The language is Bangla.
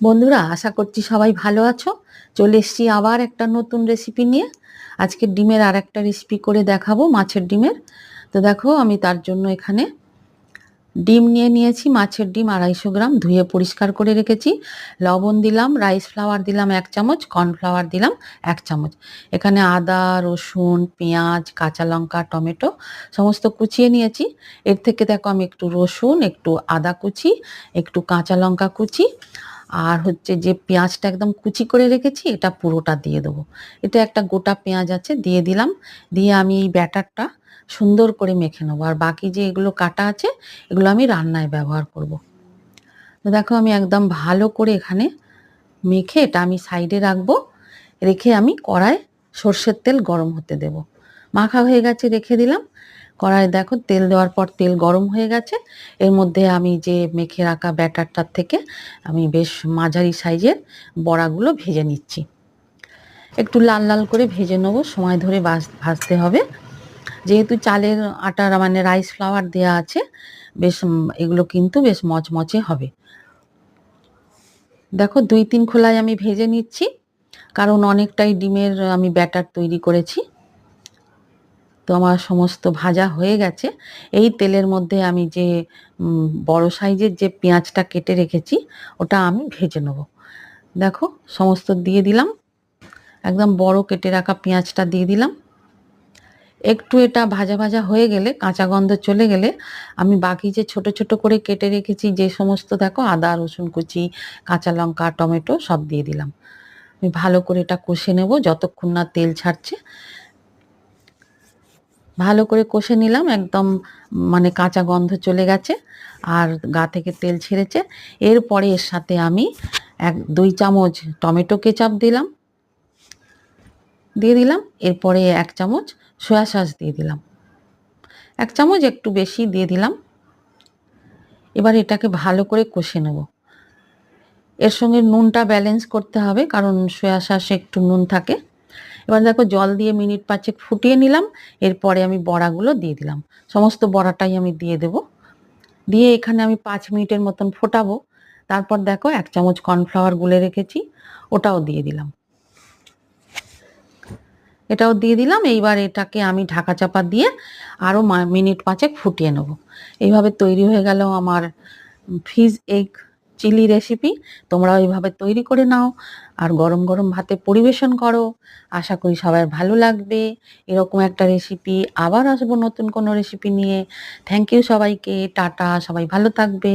বন্ধুরা, আশা করছি সবাই ভালো আছো। চলে এসছি আবার একটা নতুন রেসিপি নিয়ে। আজকে ডিমের আর একটা রেসিপি করে দেখাবো, মাছের ডিমের। তো দেখো, আমি তার জন্য এখানে ডিম নিয়ে নিয়েছি, মাছের ডিম আড়াইশো গ্রাম, ধুয়ে পরিষ্কার করে রেখেছি। লবণ দিলাম রাইস ফ্লাওয়ার দিলাম এক চামচ কর্নফ্লাওয়ার দিলাম এক চামচ। এখানে আদা, রসুন, পেঁয়াজ, কাঁচা লঙ্কা, টমেটো সমস্ত কুচিয়ে নিয়েছি। এর থেকে দেখো, আমি একটু রসুন, একটু আদা কুচি, একটু কাঁচা লঙ্কা কুচি আর হচ্ছে যে পেঁয়াজটা একদম কুচি করে রেখেছি, এটা পুরোটা দিয়ে দেবো। এটা একটা গোটা পেঁয়াজ আছে, দিয়ে দিলাম। দিয়ে আমি এই ব্যাটারটা সুন্দর করে মেখে নেব। আর বাকি যে এগুলো কাটা আছে, এগুলো আমি রান্নায় ব্যবহার করব। দেখো, আমি একদম ভালো করে এখানে মেখে এটা আমি সাইডে রাখব। রেখে আমি কড়ায় সর্ষের তেল গরম হতে দেব। মাখা হয়ে গেছে, রেখে দিলাম। কড়াই দেখো তেল দেওয়ার পর তেল গরম হয়ে গেছে। এর মধ্যে আমি যে মেখে রাখা ব্যাটারটার থেকে আমি বেশ মাঝারি সাইজের বড়াগুলো ভেজে নিচ্ছি। একটু লাল লাল করে ভেজে নেব, সময় ধরে ভাজতে হবে। যেহেতু চালের আটার মানে রাইস ফ্লাওয়ার দেওয়া আছে, বেশ এগুলো কিন্তু বেশ মচমচে হবে। দেখো দুই তিন খোলায় আমি ভেজে নিচ্ছি, কারণ অনেকটাই ডিমের আমি ব্যাটার তৈরি করেছি। তো আমার সমস্ত ভাজা হয়ে গেছে। এই তেলের মধ্যে আমি যে বড় সাইজের যে পেঁয়াজটা কেটে রেখেছি, ওটা আমি ভেজে নেব। দেখো, সমস্ত দিয়ে দিলাম। একদম বড় কেটে রাখা পেঁয়াজটা দিয়ে দিলাম। একটু এটা ভাজা ভাজা হয়ে গেলে, কাঁচা গন্ধ চলে গেলে, আমি বাকি যে ছোট ছোট করে কেটে রেখেছি, যে সমস্ত দেখো, আদা, রসুন কুচি, কাঁচা লঙ্কা, টমেটো সব দিয়ে দিলাম। আমি ভালো করে এটা কষে নেব, যতক্ষণ না তেল ছাড়ছে। ভালো করে কষে নিলাম, একদম মানে কাঁচা গন্ধ চলে গেছে আর গা থেকে তেল ছেড়েছে। এরপরে এর সাথে আমি এক, দুই চামচ টমেটো কেচাপ দিলাম, দিয়ে দিলাম। এরপরে এক চামচ সয়া সস দিয়ে দিলাম। এক চামচ একটু বেশি দিয়ে দিলাম। এবার এটাকে ভালো করে কষে নেব। এর সঙ্গে নুনটা ব্যালেন্স করতে হবে, কারণ সয়া সসে একটু নুন থাকে। এবার দেখো জল দিয়ে মিনিট পাঁচেক ফুটিয়ে নিলাম, এরপরে আমি বড়াগুলো দিয়ে দিলাম। সমস্ত বড়াটাই আমি দিয়ে দেব। দিয়ে এখানে আমি পাঁচ মিনিটের মতন ফোটাবো। তারপর দেখো এক চামচ কর্নফ্লাওয়ার গুলে রেখেছি, ওটাও দিয়ে দিলাম। এটাও দিয়ে দিলাম, এইবার এটাকে আমি ঢাকা চাপা দিয়ে আরও মিনিট পাঁচেক ফুটিয়ে নেব। এইভাবে তৈরি হয়ে গেল আমার ফিজ এগ। চিলি রেসিপি তোমরা ওইভাবে তৈরি করে নাও। আর গরম গরম ভাতে পরিবেশন করো। আশা করি সবাই ভালো লাগবে। এরকম একটা রেসিপি আবার আসব নতুন কোনো রেসিপি নিয়ে। থ্যাংক ইউ সবাইকে। টাটা, সবাই ভালো থাকবে।